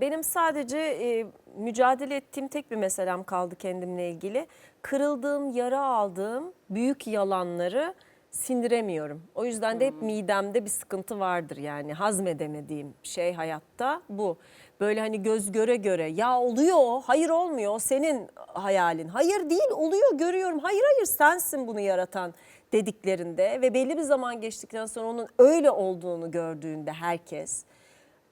Benim sadece e, mücadele ettiğim tek bir meselem kaldı kendimle ilgili. Kırıldığım, yara aldığım büyük yalanları sindiremiyorum. O yüzden de hep midemde bir sıkıntı vardır yani hazmedemediğim şey hayatta bu. Böyle hani göz göre göre ya oluyor, hayır olmuyor, o senin hayalin. Hayır değil, oluyor, görüyorum. Hayır hayır sensin bunu yaratan dediklerinde ve belli bir zaman geçtikten sonra onun öyle olduğunu gördüğünde herkes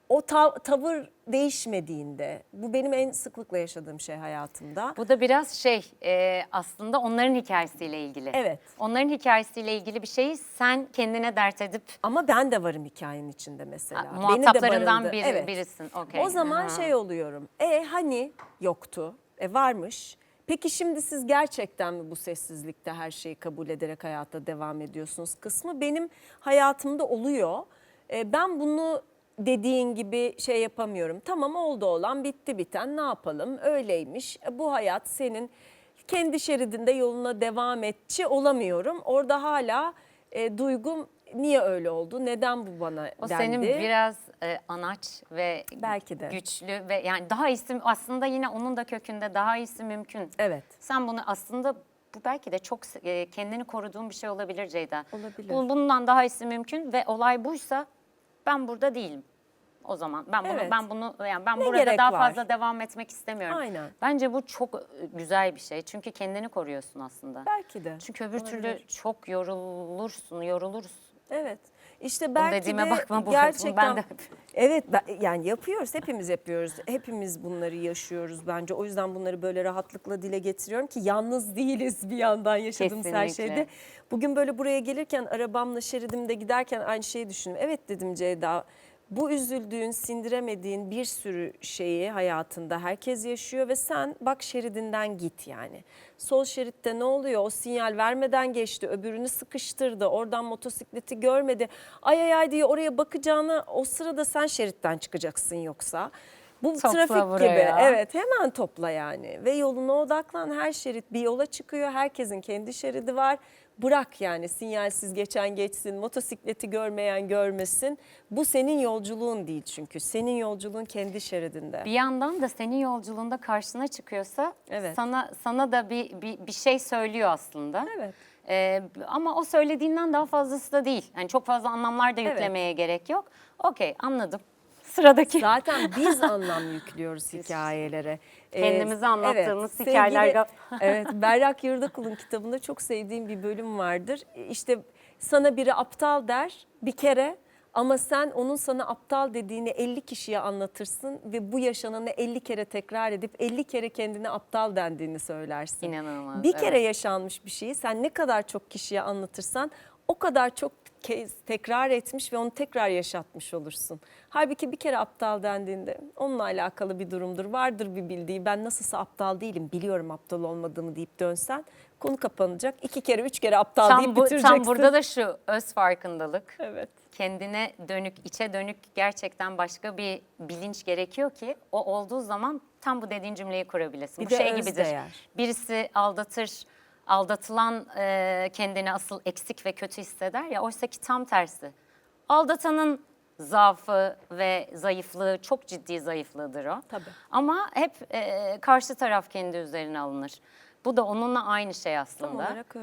o ta- tavır değişmediğinde bu benim en sıklıkla yaşadığım şey hayatımda. Bu da biraz şey e, aslında onların hikayesiyle ilgili. Evet. Onların hikayesiyle ilgili bir şeyi sen kendine dert edip Ama ben de varım hikayenin içinde mesela. Ha, Beni de muhataplarından biri- Evet. birisin. Okey. O zaman Aha. şey oluyorum. E hani yoktu. E varmış. Peki şimdi siz gerçekten mi bu sessizlikte her şeyi kabul ederek hayata devam ediyorsunuz kısmı benim hayatımda oluyor. E, ben bunu dediğin gibi şey yapamıyorum. Tamam oldu olan bitti biten ne yapalım öyleymiş. Bu hayat senin kendi şeridinde yoluna devam etçi olamıyorum. Orada hala e, duygum niye öyle oldu? Neden bu bana o dendi? senin biraz e, anaç ve Belki de. güçlü ve yani daha iyisi aslında yine onun da kökünde daha iyisi mümkün. Evet. Sen bunu aslında bu belki de çok e, kendini koruduğun bir şey olabilir Ceyda. Olabilir. Bu- bundan daha iyisi mümkün ve olay buysa ben burada değilim. O zaman ben bunu Evet. ben bunu yani ben Ne burada gerek daha var? fazla devam etmek istemiyorum. Aynen. Bence bu çok e, güzel bir şey. Çünkü kendini koruyorsun aslında. Belki de. Çünkü öbür türlü Olabilir. çok yorulursun, yoruluruz. Evet. İşte belki dediğime de bakma, bu- gerçekten ben de- Evet ben- yani yapıyoruz hepimiz yapıyoruz. Hepimiz bunları yaşıyoruz bence. O yüzden bunları böyle rahatlıkla dile getiriyorum ki yalnız değiliz bir yandan yaşadığımız her şeyde. Bugün böyle buraya gelirken arabamla şeridimde giderken aynı şeyi düşündüm. Evet dedim Ceyda bu üzüldüğün, sindiremediğin bir sürü şeyi hayatında herkes yaşıyor ve sen bak şeridinden git yani. Sol şeritte ne oluyor? O sinyal vermeden geçti, öbürünü sıkıştırdı, oradan motosikleti görmedi. Ay ay ay diye oraya bakacağına o sırada sen şeritten çıkacaksın yoksa. Bu Topla trafik gibi. Evet hemen topla yani ve yoluna odaklan. Her şerit bir yola çıkıyor. Herkesin kendi şeridi var. Bırak yani sinyalsiz geçen geçsin, motosikleti görmeyen görmesin. Bu senin yolculuğun değil çünkü. Senin yolculuğun kendi şeridinde. Bir yandan da senin yolculuğunda karşına çıkıyorsa Evet. sana sana da bir, bir bir şey söylüyor aslında. Evet. Ee, ama o söylediğinden daha fazlası da değil. Yani çok fazla anlamlar da Evet. yüklemeye gerek yok. Okey anladım. Sıradaki. Zaten biz anlam yüklüyoruz hikayelere. Ee, Kendimize anlattığımız sevgili- hikayeler- evet, Berrak Yurdakul'un kitabında çok sevdiğim bir bölüm vardır. İşte sana biri aptal der bir kere ama sen onun sana aptal dediğini 50 kişiye anlatırsın ve bu yaşananı 50 kere tekrar edip 50 kere kendine aptal dendiğini söylersin. İnanılmaz, Bir kere evet. yaşanmış bir şeyi sen ne kadar çok kişiye anlatırsan o kadar çok kez tekrar etmiş ve onu tekrar yaşatmış olursun. Halbuki bir kere aptal dendiğinde onunla alakalı bir durumdur. Vardır bir bildiği ben nasılsa aptal değilim biliyorum aptal olmadığımı deyip dönsen konu kapanacak. İki kere üç kere aptal Tam, deyip bu, bitireceksin. tam burada da şu öz farkındalık. Evet. kendine dönük, içe dönük gerçekten başka bir bilinç gerekiyor ki o olduğu zaman tam bu dediğin cümleyi kurabilesin. Bir bu de şey öz gibidir. Birisi aldatır, aldatılan e, kendini asıl eksik ve kötü hisseder ya oysa ki tam tersi. Aldatanın zaafı ve zayıflığı çok ciddi zayıflığıdır o. Tabii. Ama hep e, karşı taraf kendi üzerine alınır. Bu da onunla aynı şey aslında. Tam olarak öyle.